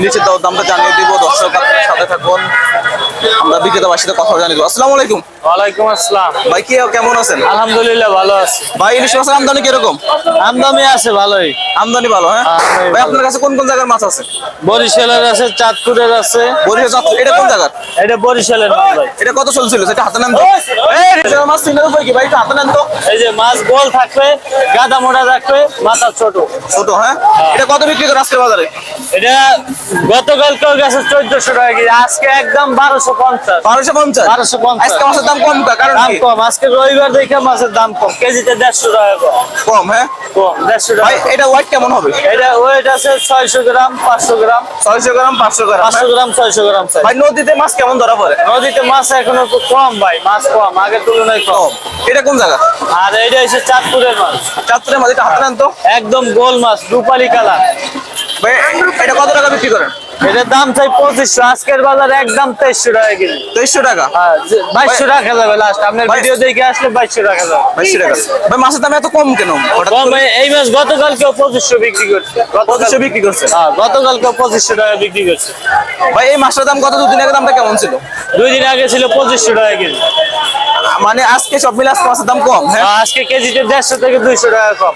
ইলিশের দর দামটা জানিয়ে দিব দর্শক আপনার সাথে থাকুন। আমরা বিক্রেতাবার সাথে কথা জানিয়ে দেবো। আসসালামু আলাইকুম। ওয়ালাইকুম আসসালাম। ভাই কি কেমন আছেন? আলহামদুলিল্লাহ ভালো আছি। ভাই ইলিশ মাছের আমদানি কীরকম? আমদামি আছে ভালোই। আমদানি ভালো হ্যাঁ? ভাই আপনার কাছে কোন কোন জায়গার মাছ আছে? বরিশালের আছে চাঁদপুরের আছে। বরিশাল চাঁদপুর, এটা কোন জায়গার? এটা বরিশালের মাছ ভাই। এটা কত চলছিল? সেটা হাতে নেন তো। এই, এটা মাছ তিনের উপরে কি ভাই একটু হাতে নেন তো। এই যে মাছ গোল থাকবে গাদা মোটা থাকবে মাথা ছোট। ছোট হ্যাঁ? এটা কত বিক্রি করে আজকে বাজারে? এটা গতকালকেও গেছে চোদ্দশো টাকা কেজি আজকে একদম বারোশো পঞ্চাশ। বারোশো পঞ্চাশ? বারোশো পঞ্চাশ। আজকে মাছের দাম কম কা- কারণ দাম কম আজকে রবিবার দেখে মাছের দাম কম কেজিতে দেড়শো টাকা কম। কম হ্যাঁ? কম দেড়শো টাকা এটা ওয়েট কেমন হবে? এটা ওয়েট আছে ছয়শো গ্রাম পাঁচশো গ্রাম। ছয়শো গ্রাম পাঁচশো গ্রাম পাঁচশো গ্রাম ছয়শো গ্রাম ভাই নদীতে মাছ কেমন ধরা পড়ে? নদীতে মাছ এখন কম ভাই মাছ কম আগের তুলনায় কম। এটা কোন জায়গা? আর এটা হচ্ছে চাঁদপুরের মাছ। চাঁদপুরের মাছ এটা হাতে তো। একদম গোল মাছ রূপালি কালার। এটা কত টাকা বিক্রি করেন? এটার দাম চাই পঁচিশশো আজকের বাজারে একদম তেইশশো টাকা কেজি। তেইশশো টাকা? হ্যাঁ, বাইশশো টাকা যাবে লাস্ট আপনার ভিডিও দেখে আসলে বাইশশো টাকা যাবে। বাইশশো টাকা। ভাই মাছের দাম এত কম কেন? কম এই- মাছ গতকালকেও পঁচিশশো বিক্রি করছে। গতকাল পঁচিশশো বিক্রি করছে? হ্যাঁ গতকালকেও পঁচিশশো টাকা বিক্রি করছে। ভাই এই মাছটার দাম গত দুদিন আগে দামটা কেমন ছিল? দুই দিন আগে ছিল পঁচিশশো টাকা কেজি। মানে আজকে সব মিলে আজকে মাছের দাম কম হ্যাঁ? আর আজকে কেজিতে দেড়শো থেকে দুইশো টাকা কম।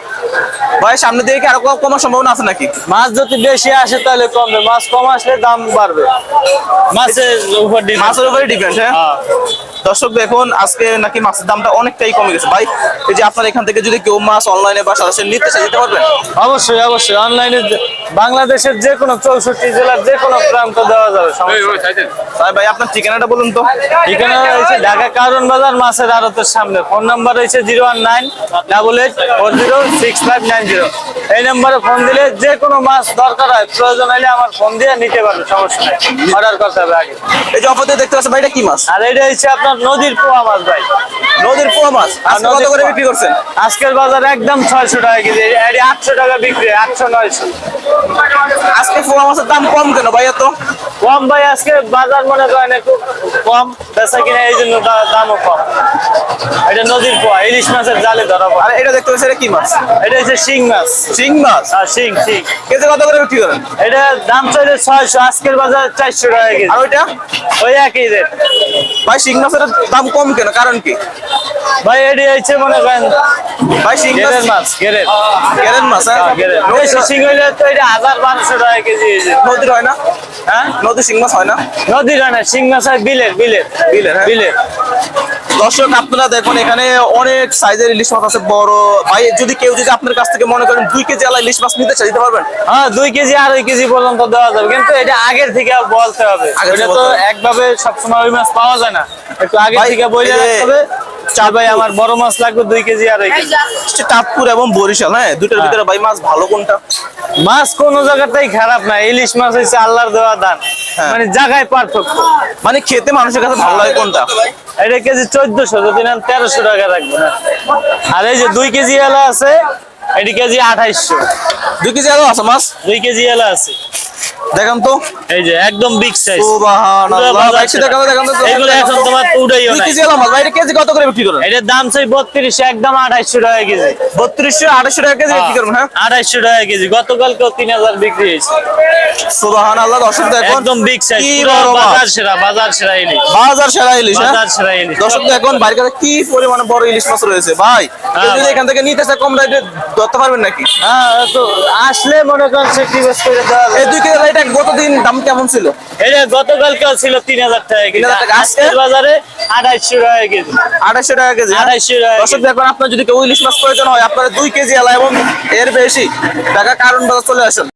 ভাই সামনে দিকে কি আরও কমার সম্ভাবনা আছে নাকি? মাছ যদি বেশি আসে তাহলে কমবে। মাছ কম আসলে দাম বাড়বে। মাছের উপর মাছের উপরে ডিপেন্ড হ্যাঁ? হ্যাঁ। দর্শক দেখুন আজকে নাকি মাছের দামটা অনেকটাই কমে গেছে। ভাই এই যে আপনার এখান থেকে যদি কেউ মাছ অনলাইনে বা সরাসরি নিতে চাই দিতে পারবেন? অবশ্যই অবশ্যই। অনলাইনে বাংলাদেশের যে কোনো চৌষট্টি জেলার যে কোনো প্রান্ত দেওয়া যাবে সমস্যা নেই। তাই ভাই আপনার ঠিকানাটা বলুন তো। ঠিকানা রয়েছে ঢাকা কারণ বাজার মাছের আড়তের সামনে। ফোন নাম্বার রয়েছে zero one nine double eight four zero six five nine zero. এই নাম্বারে ফোন দিলে যে কোনো মাছ দরকার হয় প্রয়োজন হলে আমার ফোন দিয়ে নিতে পারবে সমস্যা নেই। অর্ডার করতে হবে আগে। এই যে অপর দেখতে পাচ্ছেন ভাই এটা কি মাছ? আর এটা হচ্ছে আপনার নদীর পোয়া মাছ ভাই। নদীর পোয়া মাছ? আজকে কত করে বিক্রি করছেন? আজকের বাজার একদম ছয়শো টাকা কেজি এটি আটশো টাকা বিক্রি 800 900 আজকে পোয়া মাছের দাম কম কেন ভাই এত? কম ভাই আজকে বাজার মনে করেন একটু কম বেচা কিনা এই জন্য দামও কম। এটা নদীর পোয়া ইলিশ মাছের জালে ধরা পড়ে। আর এটা দেখতে পাচ্ছেন এটা কি মাছ? এটা হচ্ছে শিং মাছ। শিং মাছ? আর শিং শিং। কেজি কত করে বিক্রি করেন? এটা দাম চাইলে ছয়শো আজকের বাজার চারশো টাকা কেজি। আর ওইটা? ওই একই রেট ভাই শিং মাছের দাম কম কেন? কারণ কি? ভাই এটি হচ্ছে মনে করেন ভাই শিং গেরের মাছ গেরের গেরেন মাছ হ্যাঁ। গেরের বেশি শিং হইলে তো এটা হাজার বারোশো টাকা কেজি। নদীর হয় না? হ্যাঁ? নদী শিং মাছ হয় না? নদীর হয় না শিং মাছ হয় বিলের বিলের বিলের, হ্যাঁ। বিলের। দর্শক আপনারা দেখুন এখানে অনেক সাইজের ইলিশ মাছ আছে বড়। ভাই যদি কেউ যদি আপনার কাছ থেকে মনে করেন দুই কেজি আলা ইলিশ মাছ নিতে চাই দিতে পারবেন? হ্যাঁ দুই কেজি আড়াই কেজি পর্যন্ত দেওয়া যাবে কিন্তু এটা আগের থেকে বলতে হবে। এটা তো একভাবে সবসময় ওই মাছ পাওয়া যায় না। একটু আগে থেকে বলে রাখতে হবে। চার ভাই আমার বড় মাছ লাগবে দুই কেজি আড়াই কেজি। চাঁদপুর এবং বরিশাল হ্যাঁ? দুটোর হ্যাঁ। ভিতরে ভাই মাছ ভালো কোনটা? মাছ কোনো জায়গাতেই খারাপ না ইলিশ মাছ হচ্ছে আল্লাহর দেওয়া দান। হ্যাঁ। মানে জায়গায় পার্থক্য। মানে খেতে মানুষের কাছে ভালো লাগে কোনটা? এটা কেজি চোদ্দশো যদি নেন তেরোশো টাকা রাখবেন। আর এই যে দুই কেজি এলা আছে এটি কেজি আঠাইশশো। দুই কেজি আলো আছে মাছ? দুই কেজি এলা আছে। দেখেন তো। এই যে একদম বিগ সাইজ সুবহানাল্লাহ। দেখেন তো। এগুলো এখন তোমার উড়াইও দুই কেজি আলো ভাই এটা কেজি কত করে বিক্রি করেন? এটার দাম চাই বত্রিশ একদম আঠাইশো টাকা কেজি। বত্রিশশো আড়াইশো টাকা কেজি বিক্রি করবেন হ্যাঁ? আঠাইশো টাকা কেজি। গতকালকেও তিন হাজার বিক্রি হয়েছে। সুবাহান দর্শক দেখুন একদম বিগ সাইজ কি বড় মাছ। বাজার সেরা বাজার সেরা ইলিশ। বাজার সেরা ইলিশ হ্যাঁ? বাজার সেরা ইলিশ। দর্শক দেখুন বাড়ির কাছে কি পরিমাণে বড় ইলিশ মাছ রয়েছে। ভাই যদি এখান থেকে নিতে চায় কম রেটে ধরতে পারবেন নাকি? হ্যাঁ তো আসলে মনে করেন সেক্রিফাইস করে দেওয়া এই দুই কেজি এটা গতদিন দাম কেমন ছিল? এটা গতকালকেও ছিল তিন হাজার টাকা কেজি। 3,000 আজকে? বাজারে আঠাইশো টাকা কেজি আড়াইশো টাকা কেজি হ্যাঁ? 250 টাকা দর্শক কেজি। আপনার যদি কেউ ইলিশ মাছ প্রয়োজন হয় আপনার দুই কেজি এলা এবং এর বেশি টাকা কারণ বাজার চলে আসেন